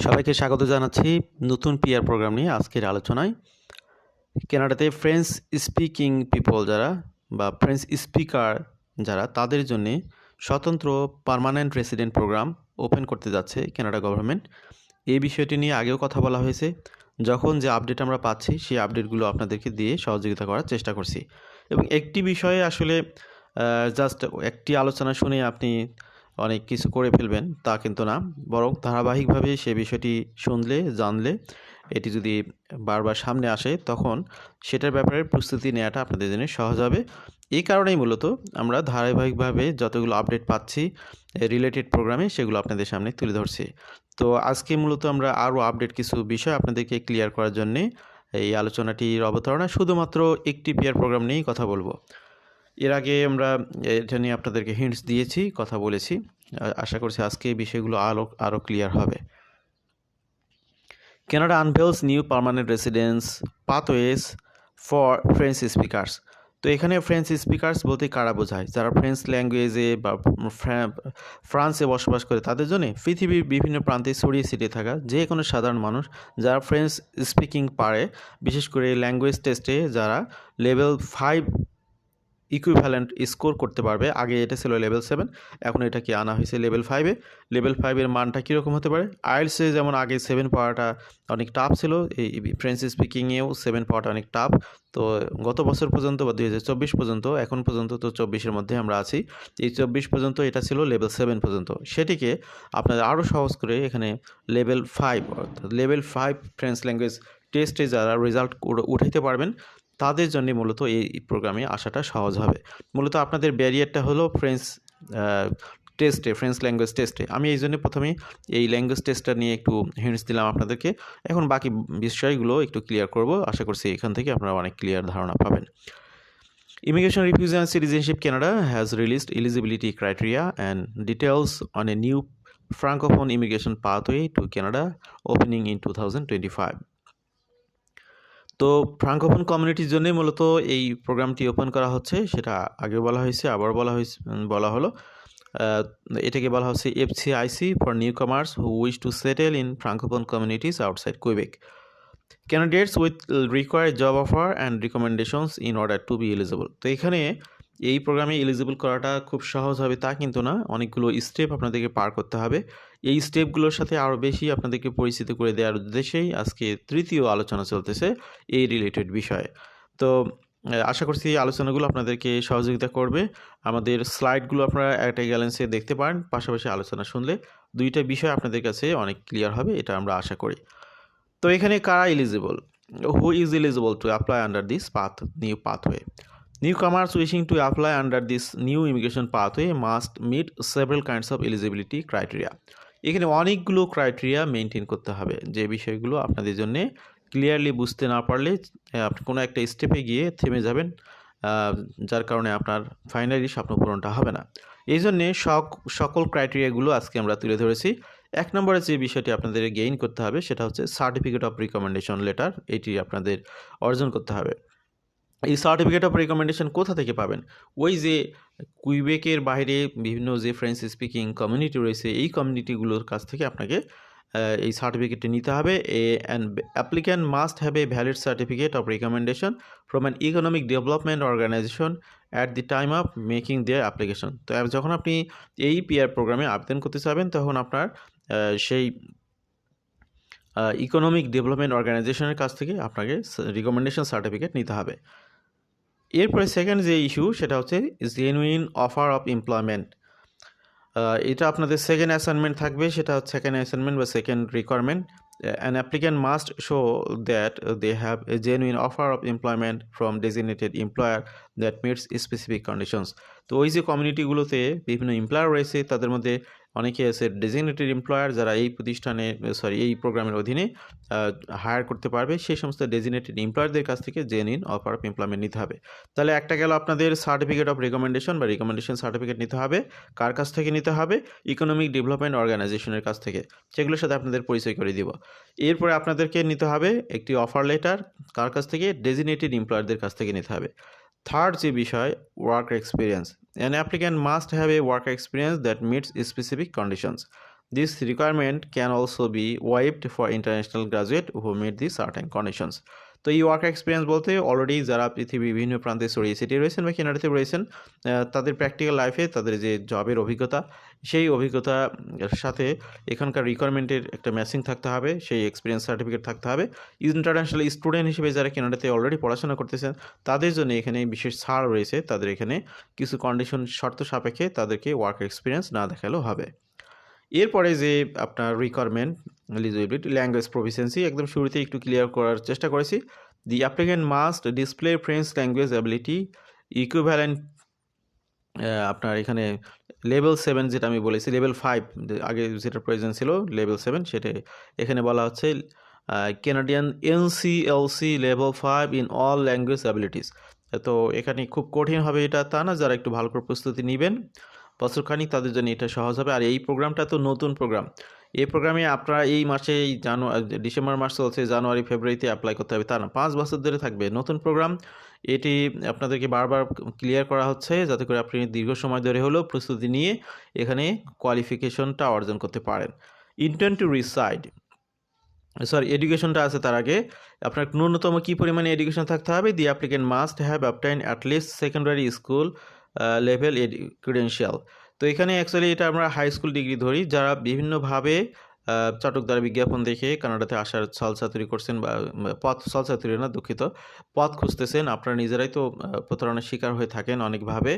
সবাইকে স্বাগত জানাচ্ছি নতুন পিআর প্রোগ্রাম নিয়ে আজকের আলোচনায়। কেনাডাতে ফ্রেঞ্চ স্পিকিং পিপল যারা বা ফ্রেঞ্চ স্পিকার যারা, তাদের জন্য স্বতন্ত্র পার্মানেন্ট রেসিডেন্ট প্রোগ্রাম ওপেন করতে যাচ্ছে কানাডা গভর্নমেন্ট এই বিষয়টি নিয়ে আগেও কথা বলা হয়েছে। যখন যে আপডেট আমরা পাচ্ছি, সেই আপডেটগুলো আপনাদেরকে দিয়ে সহযোগিতা করার চেষ্টা করছি। এবং একটি বিষয়ে আসলে জাস্ট একটি আলোচনা শুনে আপনি অনেক কিছু করে ফেলবেন, তা কিন্তু না। বরং ধারাবাহিকভাবে সে বিষয়টি শুনলে, জানলে, এটি যদি বারবার সামনে আসে, তখন সেটার ব্যাপারে প্রস্তুতি নেওয়াটা আপনাদের জন্য সহজ হবে। এই কারণেই মূলত আমরা ধারাবাহিকভাবে যতগুলো আপডেট পাচ্ছি, রিলেটেড প্রোগ্রামে সেগুলো আপনাদের সামনে তুলে ধরছি। তো আজকে মূলত আমরা আরও আপডেট কিছু বিষয় আপনাদেরকে ক্লিয়ার করার জন্যে এই আলোচনাটির অবতারণা শুধুমাত্র একটি পিয়ার প্রোগ্রাম নিয়েই কথা বলব। এর আগে আমরা এটা নিয়ে আপনাদেরকে হিন্টস দিয়েছি, কথা বলেছি। আশা করছি আজকে এই বিষয়গুলো আরও আরও ক্লিয়ার হবে। Canada unveils new permanent residence pathways for French speakers তো এখানে ফ্রেঞ্চ স্পিকার্স বলতে কারা বোঝায়? যারা ফ্রেঞ্চ ল্যাঙ্গুয়েজে বা ফ্রান্সে বসবাস করে, তাদের জন্য পৃথিবীর বিভিন্ন প্রান্তে ছড়িয়ে ছিটিয়ে থাকা যে কোনো সাধারণ মানুষ যারা ফ্রেঞ্চ স্পিকিং পারে, বিশেষ করে ল্যাঙ্গুয়েজ টেস্টে যারা লেভেল ফাইভ ইকুইভ্যালেন্ট স্কোর করতে পারবে। আগে এটা ছিল লেভেল সেভেন এখন এটাকে আনা হয়েছে লেভেল ফাইভে লেভেল ফাইভের মানটা কীরকম হতে পারে? আইএলসে যেমন আগে সেভেন পাওয়াটা অনেক টাফ ছিল, এই ফ্রেঞ্চ স্পিকিংয়েও সেভেন পাওয়াটা অনেক টাফ তো গত বছর পর্যন্ত বা দুই হাজার চব্বিশ পর্যন্ত, এখন পর্যন্ত তো চব্বিশের মধ্যে আমরা আছি। এই চব্বিশ পর্যন্ত এটা ছিল লেভেল সেভেন পর্যন্ত। সেটিকে আপনাদের আরও সহজ করে এখানে লেভেল ফাইভ অর্থাৎ লেভেল ফাইভ ফ্রেঞ্চ ল্যাঙ্গুয়েজ টেস্টে যারা রেজাল্ট উঠাইতে পারবেন তাদের জন্য মূলত এই প্রোগ্রামে আসাটা সহজ হবে। মূলত আপনাদের ব্যারিয়ারটা হলো ফ্রেঞ্চ টেস্টে ফ্রেঞ্চ ল্যাঙ্গুয়েজ টেস্টে আমি এই জন্য প্রথমে এই ল্যাঙ্গুয়েজ টেস্টটা নিয়ে একটু হিন্টস দিলাম আপনাদেরকে। এখন বাকি বিষয়গুলো একটু ক্লিয়ার করব। আশা করছি এখান থেকে আপনারা অনেক ক্লিয়ার ধারণা পাবেন। Immigration, Refugee and Citizenship Canada has released eligibility criteria and details on a new Francophone immigration pathway to Canada opening in 2025. তো ফ্রাঙ্কোফোন কমিউনিটির জন্যই মূলত এই প্রোগ্রামটি ওপেন করা হচ্ছে। সেটা আগে বলা হয়েছে আবার বলা হয়েছে বলা হলো। এটাকে বলা হচ্ছে FCIC for newcomers who wish to settle in francophone communities outside Quebec candidates with require job offer and recommendations in order to be eligible তো এখানে এই প্রোগ্রামে এলিজিবল করাটা খুব সহজ হবে তা কিন্তু না। অনেকগুলো স্টেপ আপনাদেরকে পার করতে হবে। এই স্টেপগুলোর সাথে আরও বেশি আপনাদেরকে পরিচিত করে দেওয়ার উদ্দেশ্যেই আজকে তৃতীয় আলোচনা চলতেছে এই রিলেটেড বিষয়ে। তো আশা করছি এই আলোচনাগুলো আপনাদেরকে সহযোগিতা করবে। আমাদের স্লাইডগুলো আপনারা একটা গ্যালেন্সে দেখতে পারেন, পাশাপাশি আলোচনা শুনলে দুইটা বিষয় আপনাদের কাছে অনেক ক্লিয়ার হবে, এটা আমরা আশা করি। তো এখানে কারা eligible who is eligible to apply under this path new pathway Newcomers wishing to apply under this new immigration pathway must meet several kinds of eligibility criteria. এখানে অনেকগুলো ক্রাইটেরিয়া মেনটেন করতে হবে। যে বিষয়গুলো আপনাদের জন্য ক্লিয়ারলি বুঝতে না পারলে আপনি কোনো একটা স্টেপে গিয়ে থেমে যাবেন যার কারণে আপনার ফাইনালি স্বপ্ন পূরণটা হবে না। এই জন্যে সকল ক্রাইটেরিয়াগুলো আজকে আমরা তুলে ধরেছি। এক নম্বরে যে বিষয়টি আপনাদের গেইন করতে হবে, সেটা হচ্ছে সার্টিফিকেট অফ রিকমেন্ডেশন লেটার এটি আপনাদের অর্জন করতে হবে। এই সার্টিফিকেট অফ রেকমেন্ডেশন কোথা থেকে পাবেন? ওই যে কুইবেকের বাইরে বিভিন্ন যে ফ্রেঞ্চ স্পিকিং কমিউনিটি রয়েছে, এই কমিউনিটিগুলোর কাছ থেকে আপনাকে এই সার্টিফিকেটটি নিতে হবে। A and applicant must have a valid certificate of recommendation from an economic development organisation at the time of making their application তো যখন আপনি এই পিআর প্রোগ্রামে আবেদন করতে চাবেন, তখন আপনার সেই ইকোনমিক ডেভেলপমেন্ট অর্গানাইজেশনের কাছ থেকে আপনাকে রিকমেন্ডেশন সার্টিফিকেট নিতে হবে। এরপরে সেকেন্ড যে ইস্যু সেটা হচ্ছে জেনুইন অফার অফ এমপ্লয়মেন্ট এটা আপনাদের সেকেন্ড অ্যাসাইনমেন্ট থাকবে, সেটা হচ্ছে সেকেন্ড অ্যাসাইনমেন্ট বা second requirement an applicant must show that they have a genuine offer of employment from designated employer that meets specific conditions তো ওই যে কমিউনিটিগুলোতে বিভিন্ন এমপ্লয়ার রয়েছে, তাদের মধ্যে অনেকে আছে ডেজিগনেটেড এমপ্লয়ার যারা এই প্রতিষ্ঠানে সরি এই প্রোগ্রামের অধীনে হায়ার করতে পারবে। সেই সমস্ত ডেজিগনেটেড এমপ্লয়ারদের কাছ থেকে জেনুইন অফার অফ এমপ্লয়মেন্ট নিতে হবে। তাহলে একটা গেল আপনাদের সার্টিফিকেট অফ রেকমেন্ডেশন বা রিকমেন্ডেশন সার্টিফিকেট নিতে হবে। কার কাছ থেকে নিতে হবে? ইকোনমিক ডেভেলপমেন্ট অর্গানাইজেশনের কাছ থেকে। সেগুলোর সাথে আপনাদের পরিচয় করে দিব। এরপরে আপনাদেরকে নিতে হবে একটি অফার লেটার কার কাছ থেকে? ডেজিগনেটেড এমপ্লয়ারদের কাছ থেকে নিতে হবে। থার্ড যে বিষয় work experience an applicant must have a work experience that meets specific conditions This requirement can also be waived for international graduate who meet the certain conditions. তো এই ওয়ার্ক এক্সপিরিয়েন্স বলতে অলরেডি যারা পৃথিবীর বিভিন্ন প্রান্তে ছড়িয়ে ছিটিয়ে রয়েছেন বা কেনাডাতে রয়েছেন তাদের প্র্যাকটিক্যাল লাইফে তাদের যে জবের অভিজ্ঞতা, সেই অভিজ্ঞতার সাথে এখানকার রিকোয়ারমেন্টের একটা ম্যাচিং থাকতে হবে, সেই এক্সপিরিয়েন্স সার্টিফিকেট থাকতে হবে। ইন্টারন্যাশনাল স্টুডেন্ট হিসেবে যারা কেনাডাতে অলরেডি পড়াশোনা করতেছেন, তাদের জন্য এখানে বিশেষ ছাড় রয়েছে, তাদের এখানে কিছু কন্ডিশন শর্ত সাপেক্ষে তাদেরকে ওয়ার্ক এক্সপিরিয়েন্স না দেখালেও হবে। এরপরে যে আপনার রিকোয়ারমেন্ট এলিজিবিলিটি ল্যাঙ্গুয়েজ প্রফিসিয়েন্সি একদম শুরুতে একটু ক্লিয়ার করার চেষ্টা করেছি। The applicant must display French language ability equivalent আপনার এখানে লেভেল সেভেন যেটা আমি বলেছি লেভেল ফাইভ আগে যেটা প্রয়োজন ছিল লেভেল সেভেন সেটা এখানে বলা হচ্ছে Canadian NCLC level five in all language abilities তো এখানে খুব কঠিন হবে এটা তা না, যারা একটু ভালো করে প্রস্তুতি নেবেন। বছরখানিক তাদের জন্য এটা সহজ হবে। আর এই প্রোগ্রামটা তো নতুন প্রোগ্রাম। এই প্রোগ্রামে আপনারা এই মাসে জানুয়ারি ডিসেম্বর মাস চলছে, জানুয়ারি, ফেব্রুয়ারিতে অ্যাপ্লাই করতে হবে। তা না, পাঁচ বছর ধরে থাকবে নতুন প্রোগ্রাম। এটি আপনাদেরকে বারবার ক্লিয়ার করা হচ্ছে যাতে করে আপনি দীর্ঘ সময় ধরে হলেও প্রস্তুতি নিয়ে এখানে কোয়ালিফিকেশনটা অর্জন করতে পারেন। ইন্টেন্ট টু রিসাইড সরি এডুকেশনটা আছে তার আগে। আপনার ন্যূনতম কী পরিমাণে এডুকেশন থাকতে হবে? The applicant must have obtained at least secondary school level credential তো এখানে অ্যাকচুয়ালি এটা আমরা হাই স্কুল ডিগ্রি ধরি যারা বিভিন্নভাবে চটক দ্বারা বিজ্ঞাপন দেখে কানাডাতে আসার ছলচাতুরি করছেন বা পথ ছলচাতুরি না, দুঃখিত। পথ খুঁজতেছেন, আপনারা নিজেরাই তো প্রতারণার শিকার হয়ে থাকেন অনেকভাবে।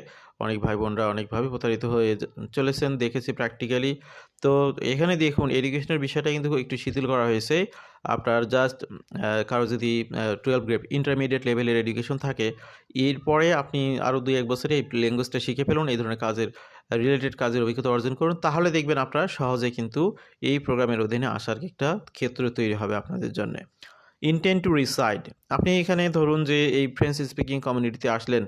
অনেক ভাই বোনরা অনেকভাবে প্রতারিত হয়ে চলেছেন, দেখেছি প্র্যাকটিক্যালি তো এখানে দেখুন এডুকেশনের বিষয়টা কিন্তু একটু শিথিল করা হয়েছে। আপনার জাস্ট কারও যদি টুয়েলভ গ্রেড ইন্টারমিডিয়েট লেভেলের এডুকেশন থাকে, এরপরে আপনি আরও দুই এক বছরে এই ল্যাঙ্গুয়েজটা শিখে ফেলুন, এই ধরনের কাজের রিলেটেড কাজের অভিজ্ঞতা অর্জন করুন, তাহলে দেখবেন আপনারা সহজে কিন্তু এই প্রোগ্রামের অধীনে আসার একটা ক্ষেত্র তৈরি হবে আপনাদের জন্য। ইন্টেন্ট টু রিসাইড আপনি এখানে ধরুন যে এই ফ্রেঞ্চ স্পিকিং কমিউনিটিতে আসলেন,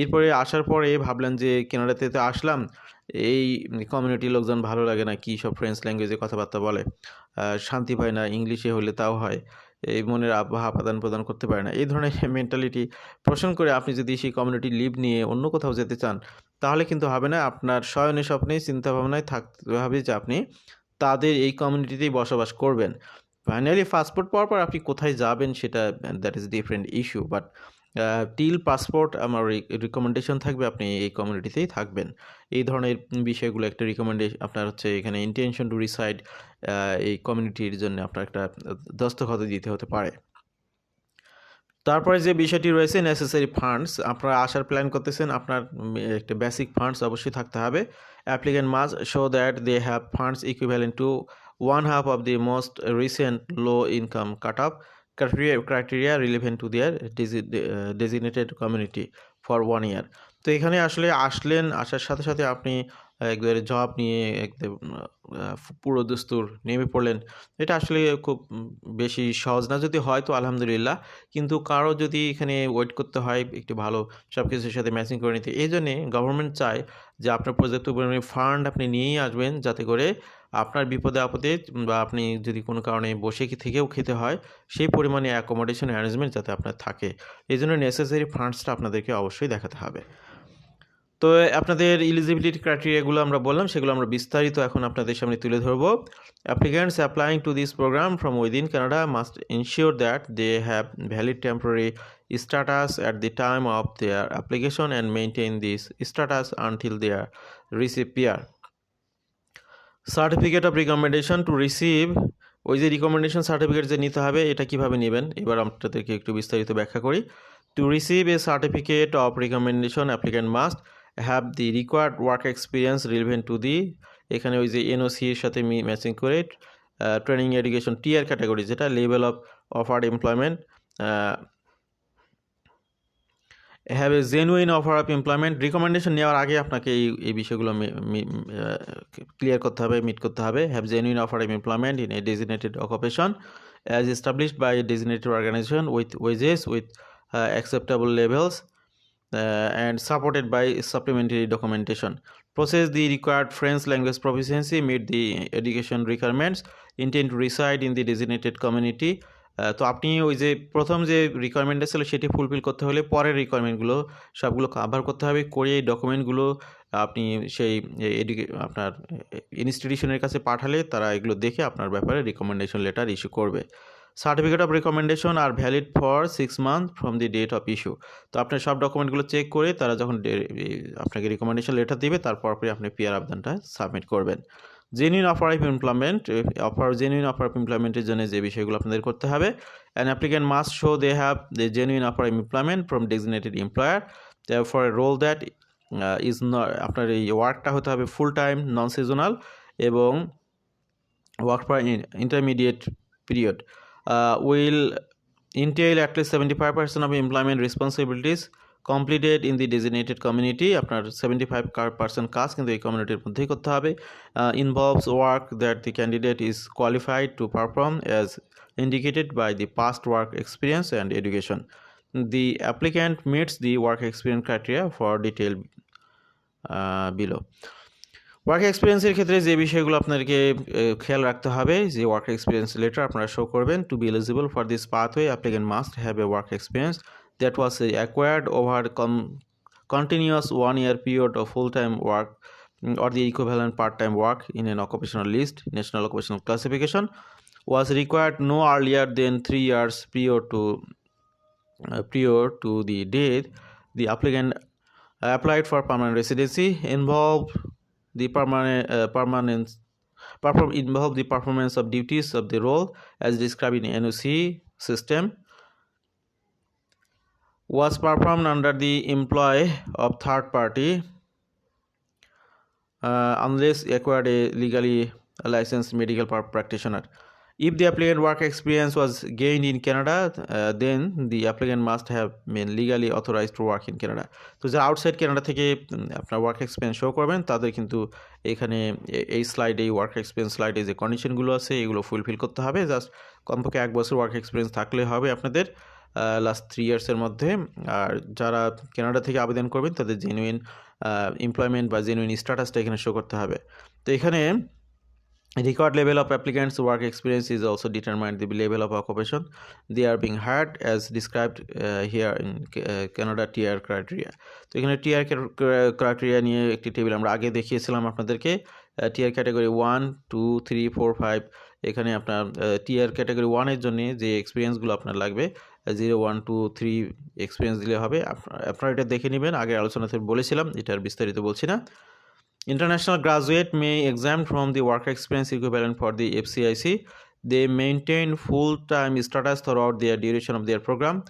এরপরে আসার পরে ভাবলেন যে কেনাডাতে তো আসলাম, এই কমিউনিটির লোকজন ভালো লাগে না, কী সব ফ্রেঞ্চ ল্যাঙ্গুয়েজে কথাবার্তা বলে? শান্তি পায় না ইংলিশে হলে তাও হয়, এই মনের আবহাওয়া প্রদান প্রদান করতে পারে না, এই ধরনের মেন্টালিটি পোষণ করে আপনি যদি সেই কমিউনিটি লিভ নিয়ে অন্য কোথাও যেতে চান তাহলে কিন্তু হবে না। আপনার শয়নে স্বপ্নে, চিন্তাভাবনায় থাকতে হবে যে আপনি তাদের এই কমিউনিটিতেই বসবাস করবেন। ফাইনালি পাসপোর্ট পাওয়ার পর আপনি কোথায় যাবেন সেটা that is different issue but till passport আমার রিকমেন্ডেশন থাকবে, আপনি এই কমিউনিটিতেই থাকবেন। এই ধরনের বিষয়গুলো একটা রিকমেন্ডেশন আপনার হচ্ছে এখানে ইন্টেনশন টু রিসাইড এই কমিউনিটির জন্য আপনার একটা দস্তখত দিতে হতে পারে। তারপরে যে বিষয়টি রয়েছে নেসেসারি ফান্ডস আপনারা আসার প্ল্যান করতেছেন আপনার একটা বেসিক ফান্ডস অবশ্যই থাকতে হবে। Applicant must show that they have funds equivalent to one half of the most recent low income cut off criteria their desi- uh, designated community for one year. তো এখানে আসলে আসলেন আসার সাথে সাথে আপনি একবারে জব নিয়ে একদম পুরো দস্তুর নেমে পড়লেন। এটা আসলে খুব বেশি সহজ না। যদি হয় তো আলহামদুলিল্লাহ। কিন্তু কারও যদি এখানে ওয়েট করতে হয়, একটু ভালো সব কিছুর সাথে ম্যাচিং করে নিতে এই জন্যে গভর্নমেন্ট চায় যে আপনার পর্যাপ্ত পরিমাণে ফান্ড আপনি নিয়েই আসবেন যাতে করে আপনার বিপদে আপদে, বা আপনি যদি কোনো কারণে বসে থেকেও খেতে হয়, সেই পরিমাণে অ্যাকোমোডেশন অ্যারেঞ্জমেন্ট যাতে আপনার থাকে। এই জন্য নেসেসারি ফান্ডসটা আপনাদেরকে অবশ্যই দেখাতে হবে। তো আপনাদের ইলিজিবিলিটি ক্রাইটেরিয়াগুলো আমরা বললাম, সেগুলো আমরা বিস্তারিত এখন আপনাদের সামনে তুলে ধরবো। Applicants applying to this programme from within Canada must ensure that they have valid temporary status at the time of their application and maintain this status until their receive peer certificate of recommendation to receive ওই যে recommendation certificate যে নিতে হবে, এটা কীভাবে নেবেন? এবার আপনাদেরকে একটু বিস্তারিত ব্যাখ্যা করি। To receive a certificate of recommendation applicant must have the required work experience relevant to the এখানে ওই যে এনওসি এর সাথে ম্যাচিং করে ট্রেনিং এডুকেশন টিয়ার ক্যাটাগরি যেটা level of offered employment have a genuine offer of employment recommendation নেওয়ার আগে আপনাকে এই এই বিষয়গুলো ক্লিয়ার করতে হবে মিট করতে হবে। Have genuine offer of employment in a designated occupation as established by a designated organisation with wages with acceptable levels and supported by supplementary documentation. Process the required French language proficiency, meet the education requirements, intend to reside in the designated community, তো আপনি ওই যে প্রথম যে রিকোয়ারমেন্টটা ছিল সেটি fulfil করতে হলে পরের রিকোয়ারমেন্টগুলো সবগুলো কাভার করতে হবে করে এই ডকুমেন্টগুলো আপনি সেই আপনার ইনস্টিটিউশনের কাছে পাঠালে তারা এগুলো দেখে আপনার ব্যাপারে রিকমেন্ডেশন লেটার ইস্যু করবে certificate of recommendation are valid for six month from the date of issue তো আপনার সব ডকুমেন্টগুলো চেক করে তারা যখন আপনাকে রিকমেন্ডেশন লেটার দেবে, তারপর আপনি পিআর আবেদনটা সাবমিট করবেন। Genuine offer of employment offer genuine offer of এমপ্লয়মেন্টের জন্য যে বিষয়গুলো আপনাদের করতে হবে an applicant must show they have the genuine offer of employment from designated employer for role that is not আপনার এই ওয়ার্কটা হতে হবে ফুল টাইম নন সিজনাল এবং work for intermediate period will entail at least 75% of employment responsibilities completed in the designated community আপনার 75% কাজ কিন্তু এই কমিউনিটির মধ্যেই করতে হবে involves work that the candidate is qualified to perform as indicated by the past work experience and education. The applicant meets the work experience criteria for detail uh, below. Work এক্সপিরিয়েন্সের ক্ষেত্রে যে বিষয়গুলো আপনাদেরকে খেয়াল রাখতে হবে, যে ওয়ার্ক এক্সপিরিয়েন্স লেটার আপনারা show করবেন to be eligible for this pathway আপনি can must have a work experience that was acquired over com continuous one year period of full time work or the equivalent part time work in an occupational list national occupational classification was required no earlier than three years prior to prior to the date the applicant applied for permanent residency involve the permanent uh, permanence perform involve the performance of duties of the role as described in NOC system. Was performed under the employ of third party uh, unless acquired a legally licensed medical practitioner if the applicant work experience was gained in Canada, uh, then the applicant must have been legally authorized to work in Canada. তো যারা outside Canada থেকে আপনার work experience show করবেন তাদের কিন্তু এখানে এই স্লাইডে এই ওয়ার্ক এক্সপিরিয়েন্স স্লাইডে যে কন্ডিশনগুলো আছে এগুলো ফুলফিল করতে হবে। জাস্ট কমপক্ষে এক বছর ওয়ার্ক এক্সপিরিয়েন্স থাকলে হবে আপনাদের লাস্ট থ্রি ইয়ার্সের মধ্যে। আর যারা কানাডা থেকে আবেদন করবেন তাদের জেনুইন এমপ্লয়মেন্ট বা জেনুইন স্ট্যাটাসটা এখানে শো করতে হবে। তো এখানে record level of applicants work experience is also determined. The level of occupation they are being hired as described uh, here in uh, canada tier criteria. তো এখানে টিয়ার ক্রাইটেরিয়া নিয়ে একটি টেবিল আমরা আগে দেখিয়েছিলাম আপনাদেরকে। Tier category one two three four five এখানে আপনার টিয়ার ক্যাটাগরি ওয়ানের জন্য যে এক্সপিরিয়েন্সগুলো আপনার লাগবে zero one two three experience দিলে হবে। আপনারা এটা দেখে নেবেন। আগে আলোচনাতে বলেছিলাম এটার বিস্তারিত বলছি না। International graduate may exempt from the work experience equivalent for the FCIC. They maintain full-time status throughout their duration of their program.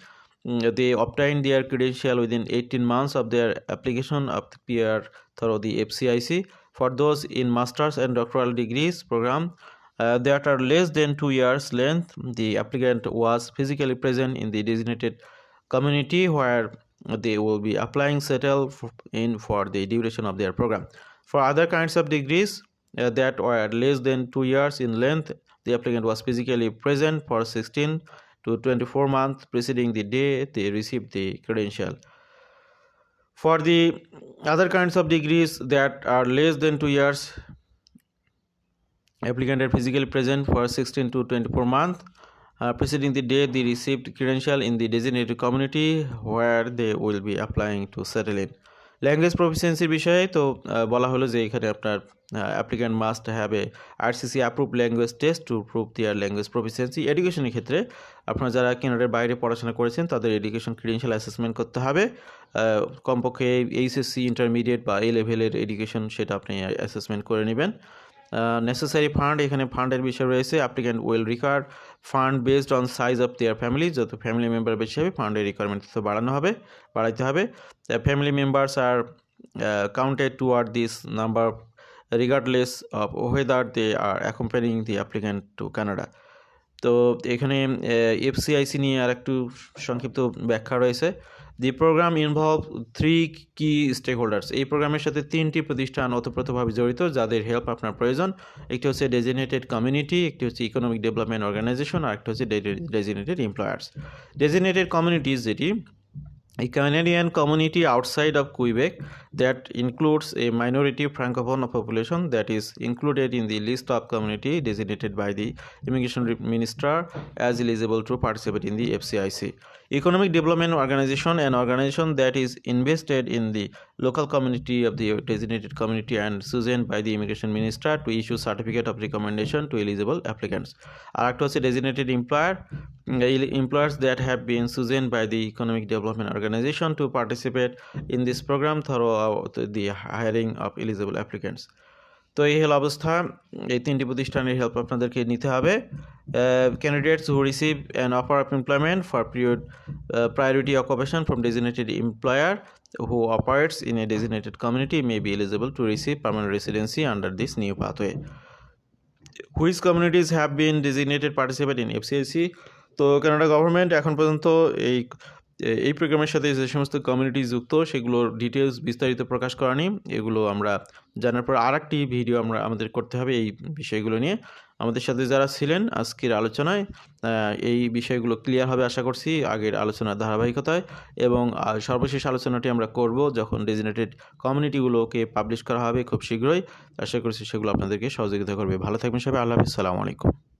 Mm, They obtain their credential within 18 months of their application of the PR through the FCIC. For those in master's and doctoral degrees program uh, that are less than two years length, the applicant was physically present in the designated community where they will be applying settle in for the duration of their program. For other kinds of degrees uh, that were less than two years in length, the applicant was physically present for 16 to 24 months preceding the day they received the credential. For the other kinds of degrees that are less than two years, applicant are physically present for 16 to 24 months uh, preceding the day they received credential in the designated community where they will be applying to settle in. Language প্রফিসিয়েন্সির বিষয়ে তো বলা হলো যে এখানে আপনার applicant must have a RCC approve language test to prove their language proficiency এডুকেশনের ক্ষেত্রে আপনারা যারা কেনারের বাইরে পড়াশোনা করেছেন, তাদের এডুকেশন ক্রিডেন্সিয়াল অ্যাসেসমেন্ট করতে হবে। কমপক্ষে এইচএসসি ইন্টারমিডিয়েট বা এ লেভেলের এডুকেশন সেটা আপনি অ্যাসেসমেন্ট করে নেবেন। নেসেসারি ফান্ড এখানে ফান্ডের বিষয় রয়েছে। Applicant will require fund based on size of their family যত ফ্যামিলি মেম্বার বেশি হবে ফান্ডের রিকোয়ারমেন্ট তো বাড়ানো হবে, বাড়াইতে হবে। Family members are counted toward this number regardless of whether they are accompanying the applicant to Canada তো এখানে এফসিআইসি নিয়ে আর একটু সংক্ষিপ্ত ব্যাখ্যা রয়েছে। The program involve three key stakeholders এই প্রোগ্রামের সাথে তিনটি প্রতিষ্ঠান অতপ্রতভাবে জড়িত, যাদের হেল্প আপনার প্রয়োজন। একটি হচ্ছে ডেজিনেটেড কমিউনিটি একটি হচ্ছে ইকোনমিক ডেভেলপমেন্ট অর্গানাইজেশন আর একটি হচ্ছে ডেজিনেটেড এমপ্লয়ার্স ডেজিনেটেড কমিউনিটিজ যেটি a Canadian community outside of Quebec that includes a minority francophone population that is included in the list of community designated by the immigration Re- minister as eligible to participate in the FCIC. Economic Development Organization, an organization that is invested in the local community of the designated community and chosen by the immigration minister to issue certificate of recommendation to eligible applicants. আর একটা হচ্ছে designated employer employers that have been chosen by the economic development organization to participate in this program throughout the hiring of eligible applicants. তো এই হেল অবস্থা। এই তিনটি প্রতিষ্ঠানের help আপনাদেরকে নিতে হবে। Candidates who receive an offer of employment for period priority occupation from designated employer who operates in a designated community may be eligible to receive permanent residency under this new pathway whose communities have been designated participate in FCLC তো Canada government এখন পর্যন্ত এই এই প্রোগ্রামের সাথে যে সমস্ত community যুক্ত, সেগুলোর ডিটেলস বিস্তারিত প্রকাশ করানি। এগুলো আমরা জানার পর আর একটি ভিডিও আমরা, আমাদের করতে হবে এই বিষয়গুলো নিয়ে। আমাদের সাথে যারা ছিলেন, আজকের আলোচনায় এই বিষয়গুলো ক্লিয়ার হবে আশা করছি আগের আলোচনার ধারাবাহিকতায়। এবং সর্বশেষ আলোচনাটি আমরা করব যখন ডেজিনেটেড কমিউনিটিগুলোকে পাবলিশ করা হবে খুব শীঘ্রই। আশা করছি সেগুলো আপনাদেরকে সহযোগিতা করবে। ভালো থাকবেন সবাই, আল্লাহ হাফিজ আলাইকুম।